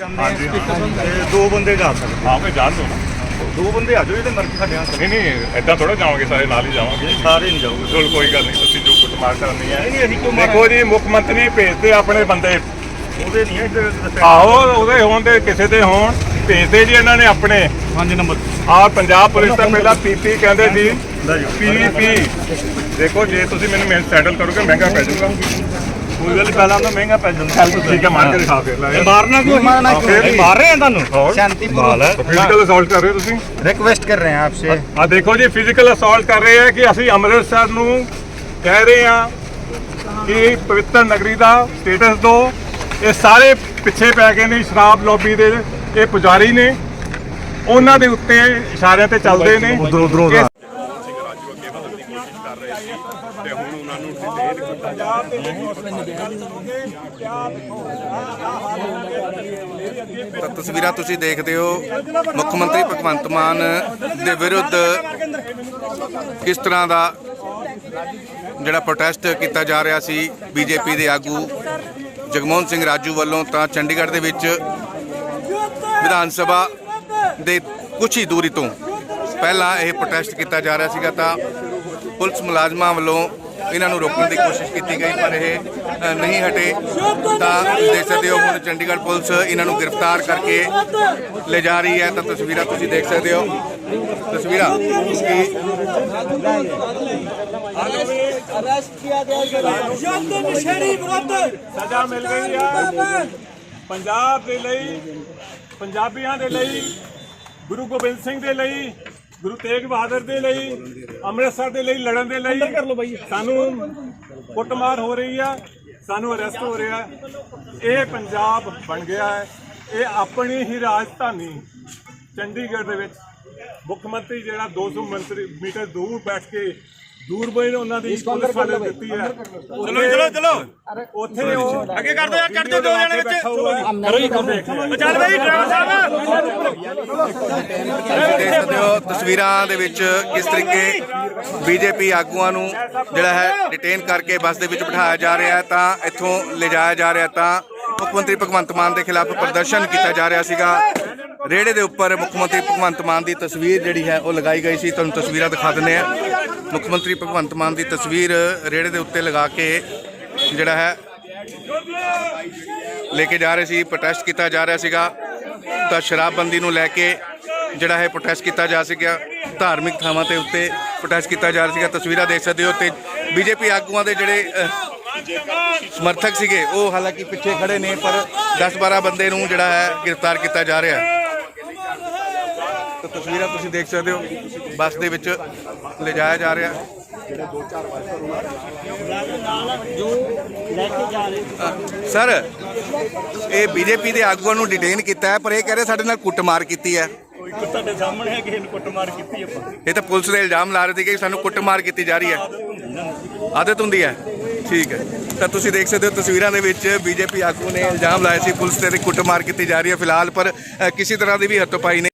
ਹਾਂਜੀ, ਹਾਂ। ਤੇ ਦੋ ਬੰਦੇ ਜਾ ਸਕਦੇ ਹਾਂ ਫੇ ਜਾਣ ਦੋ ਨਾ। ਦੋ ਬੰਦੇ ਆ ਜਾਓ ਇਹਦੇ ਮਰਜ਼ੀ ਸਾਡੇ ਨਾਲ ਨਹੀਂ ਨਹੀਂ ਐਦਾਂ ਥੋੜਾ ਜਾਵਾਂਗੇ ਸਾਰੇ ਨਾਲ ਹੀ ਜਾਵਾਂਗੇ। ਸਾਰੇ ਨਹੀਂ ਜਾਓਗੇ। ਚਲ ਕੋਈ ਗੱਲ ਨਹੀਂ ਤੁਸੀਂ ਜੋ ਕੁੱਟਮਾਰ ਕਰਨੀ ਹੈ। ਨਹੀਂ ਨਹੀਂ ਅਸੀਂ ਕਿਉਂ ਮਾਰਾਂਗੇ? ਦੇਖੋ ਜੀ ਮੁੱਖ ਮੰਤਰੀ ਭੇਜਦੇ ਆਪਣੇ ਬੰਦੇ। ਉਹਦੇ ਨਹੀਂ ਹੈ ਇੱਧਰ ਦੱਸਿਆ। ਆਹੋ ਉਹਦੇ ਹੋਣ ਦੇ ਕਿਸੇ ਦੇ ਹੋਣ। ਭੇਜਦੇ ਜੀ ਇਹਨਾਂ ਨੇ ਆਪਣੇ। 5 ਨੰਬਰ। ਆ ਪੰਜਾਬ ਪੁਲਿਸ ਤਾਂ ਪਹਿਲਾਂ ਪੀਪੀ ਕਹਿੰਦੇ ਸੀ ਲੈ ਜਾਓ। ਪੀਪੀ। ਦੇਖੋ ਜੇ ਤੁਸੀਂ ਮੈਨੂੰ ਸੈਟਲ ਕਰੋਗੇ ਮਹਿੰਗਾ ਪੈ ਜਾਊਗਾ ਕੋਈ ਗੱਲ ਪਹਿਲਾਂ ਤਾਂ ਮਹਿੰਗਾ ਪੈ ਜਾਂਦਾ। ਠੀਕ ਹੈ ਮਾਰ ਕੇ ਦਿਖਾ ਫਿਰ ਲੈ। ਮਾਰਨਾ ਕਿਉਂ? ਮਾਰਨਾ ਅਸੀਂ ਅੰਮ੍ਰਿਤਸਰ ਨੂੰ ਕਹਿ ਰਹੇ ਆ ਕਿ ਪਵਿੱਤਰ ਨਗਰੀ ਦਾ ਸਟੇਟਸ ਦੋ ਇਹ ਸਾਰੇ ਪਿੱਛੇ ਪੈ ਗਏ ਨੇ ਸ਼ਰਾਬ ਲੌਬੀ ਦੇ ਇਹ ਪੁਜਾਰੀ ਨੇ। ਉਹਨਾਂ ਦੇ ਉੱਤੇ ਇਸ਼ਾਰਿਆਂ ਤੇ ਚੱਲਦੇ ਨੇ। ਇਹ ਤਾਂ ਤਸਵੀਰਾਂ ਤੁਸੀਂ ਦੇਖਦੇ ਹੋ, ਮੁੱਖ ਮੰਤਰੀ ਭਗਵੰਤ ਮਾਨ ਦੇ ਵਿਰੁੱਧ ਕਿਸ ਤਰ੍ਹਾਂ ਦਾ ਜਿਹੜਾ ਪ੍ਰੋਟੈਸਟ ਕੀਤਾ ਜਾ ਰਿਹਾ ਸੀ ਬੀਜੇਪੀ ਦੇ ਆਗੂ ਜਗਮੋਹਨ ਸਿੰਘ ਰਾਜੂ ਵੱਲੋਂ, ਤਾਂ ਚੰਡੀਗੜ੍ਹ ਦੇ ਵਿੱਚ ਵਿਧਾਨ ਸਭਾ ਦੇ ਕੁਝ ਹੀ ਦੂਰੀ ਤੋਂ ਪਹਿਲਾਂ ਇਹ ਪ੍ਰੋਟੈਸਟ ਕੀਤਾ ਜਾ ਰਿਹਾ ਸੀਗਾ, ਤਾਂ ਪੁਲਿਸ ਮੁਲਾਜ਼ਮਾਂ ਵੱਲੋਂ ਇਹਨਾਂ ਨੂੰ ਰੋਕਣ ਦੀ ਕੋਸ਼ਿਸ਼ ਕੀਤੀ ਗਈ, ਪਰ ਇਹ ਨਹੀਂ ਹਟੇ। ਤਾਂ ਦੇਖ ਸਕਦੇ ਹੋ, ਹੁਣ ਚੰਡੀਗੜ੍ਹ ਪੁਲਿਸ ਇਹਨਾਂ ਨੂੰ ਗ੍ਰਿਫਤਾਰ ਕਰਕੇ ਲੈ ਜਾ ਰਹੀ ਹੈ। ਤਾਂ ਤਸਵੀਰਾਂ ਤੁਸੀਂ ਦੇਖ ਸਕਦੇ ਹੋ। ਤਸਵੀਰਾਂ ਕਿ ਸਜ਼ਾ ਮਿਲ ਗਈ ਆ ਪੰਜਾਬ ਦੇ ਲਈ, ਪੰਜਾਬੀਆਂ ਦੇ ਲਈ, ਗੁਰੂ ਗੋਬਿੰਦ ਸਿੰਘ ਦੇ ਲਈ ਗੁਰੂ ਤੇਗ ਬਹਾਦਰ ਦੇ ਲਈ ਅੰਮ੍ਰਿਤਸਰ ਦੇ ਲਈ ਲੜਨ ਦੇ ਲਈ ਸਾਨੂੰ ਕੁੱਟਮਾਰ ਹੋ ਰਹੀ ਆ ਸਾਨੂੰ ਅਰੈਸਟ ਹੋ ਰਿਹਾ ਇਹ ਪੰਜਾਬ ਬਣ ਗਿਆ ਹੈ। ਇਹ ਆਪਣੀ ਹੀ ਰਾਜਧਾਨੀ ਚੰਡੀਗੜ੍ਹ ਦੇ ਵਿੱਚ। ਮੁੱਖ ਮੰਤਰੀ ਜਿਹੜਾ 200 ਮੰਤਰੀ ਮੀਟਰ ਦੂਰ ਬੈਠ ਕੇ ਦੂਰਬੀਨ ਉਹਨਾਂ ਦੀ ਪੁਲਿਸ ਵਾਲੇ ਦਿੱਤੀ ਹੈ। ਚਲੋ ਚਲੋ ਚਲੋ। ਉੱਥੇ ਉਹ ਅੱਗੇ ਕਰ ਦੋ ਯਾਰ ਕੱਢ ਦੋ ਦੋ ਜਣੇ ਵਿੱਚ। ਕਰੋ ਜੀ ਕਰੋ। ਚੱਲ ਬਈ ਡਰਾਈਵਰ ਸਾਹਿਬ। ਦੇਖ ਸਕਦੇ ਹੋ ਤਸਵੀਰਾਂ ਦੇ ਵਿੱਚ ਕਿਸ ਤਰੀਕੇ ਬੀਜੇਪੀ ਆਗੂਆਂ ਨੂੰ ਜਿਹੜਾ ਹੈ ਡਿਟੇਨ ਕਰਕੇ ਬੱਸ ਦੇ ਵਿੱਚ ਬਿਠਾਇਆ ਜਾ ਰਿਹਾ ਹੈ ਤਾਂ ਇੱਥੋਂ ਲਿਜਾਇਆ ਜਾ ਰਿਹਾ ਤਾਂ ਮੁੱਖ ਮੰਤਰੀ ਭਗਵੰਤ ਮਾਨ ਦੇ ਖਿਲਾਫ ਪ੍ਰਦਰਸ਼ਨ ਕੀਤਾ ਜਾ ਰਿਹਾ ਸੀਗਾ। ਰੇੜੇ ਦੇ ਉੱਪਰ ਮੁੱਖ ਮੰਤਰੀ ਭਗਵੰਤ ਮਾਨ ਦੀ ਤਸਵੀਰ ਜਿਹੜੀ ਹੈ ਉਹ ਲਗਾਈ ਗਈ ਸੀ। ਤੁਹਾਨੂੰ ਤਸਵੀਰਾਂ ਦਿਖਾ ਦਿੰਦੇ ਆ ਮੁੱਖ ਮੰਤਰੀ ਭਗਵੰਤ ਮਾਨ ਦੀ ਤਸਵੀਰ ਰੇੜੇ ਦੇ ਉੱਤੇ ਲਗਾ ਕੇ ਜਿਹੜਾ ਹੈ ਲੈ ਕੇ ਜਾ ਰਹੇ ਸੀ ਪ੍ਰੋਟੈਸਟ ਕੀਤਾ ਜਾ ਰਿਹਾ ਸੀਗਾ। ਤਾਂ ਸ਼ਰਾਬਬੰਦੀ ਨੂੰ ਲੈ ਕੇ ਜਿਹੜਾ ਹੈ ਪ੍ਰੋਟੈਸਟ ਕੀਤਾ ਜਾ ਸਕਿਆ ਧਾਰਮਿਕ ਥਾਵਾਂ ਤੇ ਉੱਤੇ ਪ੍ਰੋਟੈਸਟ ਕੀਤਾ ਜਾ ਰਿਹਾ ਸੀਗਾ। ਤਸਵੀਰਾਂ ਦੇਖ ਸਕਦੇ ਹੋ ਤੇ ਬੀਜੇਪੀ ਆਗੂਆਂ ਦੇ ਜਿਹੜੇ ਸਮਰਥਕ ਸੀਗੇ, ਉਹ ਹਾਲਾਂਕਿ ਪਿੱਛੇ ਖੜੇ ਨੇ, ਪਰ 10-12 ਬੰਦੇ ਨੂੰ ਜਿਹੜਾ ਹੈ ਗ੍ਰਿਫਤਾਰ ਕੀਤਾ ਜਾ ਰਿਹਾ ਹੈ। ਤਾਂ ਤਸਵੀਰਾਂ ਤੁਸੀਂ ਦੇਖ ਸਕਦੇ ਹੋ। ਬੱਸ ਦੇ ਵਿੱਚ ਲਿਜਾਇਆ ਜਾ ਰਿਹਾ। ਸਰ ਇਹ ਬੀਜੇਪੀ ਦੇ ਆਗੂਆਂ ਨੂੰ ਡਿਟੇਨ ਕੀਤਾ ਹੈ ਪਰ ਇਹ ਕਹਿ ਰਹੇ ਸਾਡੇ ਨਾਲ ਕੁੱਟਮਾਰ ਕੀਤੀ ਹੈ। ਕੋਈ ਤੁਹਾਡੇ ਸਾਹਮਣੇ ਹੈ ਕਿਸੇ ਨੂੰ ਕੁੱਟਮਾਰ ਕੀਤੀ ਆਪਾਂ। ਇਹ ਤਾਂ ਪੁਲਿਸ ਦੇ ਇਲਜ਼ਾਮ ਲਾ ਰਹੇ ਸੀ ਕਿ ਸਾਨੂੰ ਕੁੱਟਮਾਰ ਕੀਤੀ ਜਾ ਰਹੀ ਹੈ। ਆਦਤ ਹੁੰਦੀ ਹੈ ਠੀਕ ਹੈ। ਤਾਂ ਤੁਸੀਂ ਦੇਖ ਸਕਦੇ ਹੋ ਤਸਵੀਰਾਂ ਦੇ ਵਿੱਚ ਬੀਜੇਪੀ ਆਗੂ ਨੇ ਇਲਜ਼ਾਮ ਲਾਇਆ ਸੀ ਪੁਲਿਸ ਤੇ ਕੁੱਟਮਾਰ ਕੀਤੀ ਜਾ ਰਹੀ ਹੈ ਫਿਲਹਾਲ ਪਰ ਕਿਸੇ ਤਰ੍ਹਾਂ ਦੀ ਵੀ ਹੱਥੋਂ ਪਾਈ ਨਹੀਂ।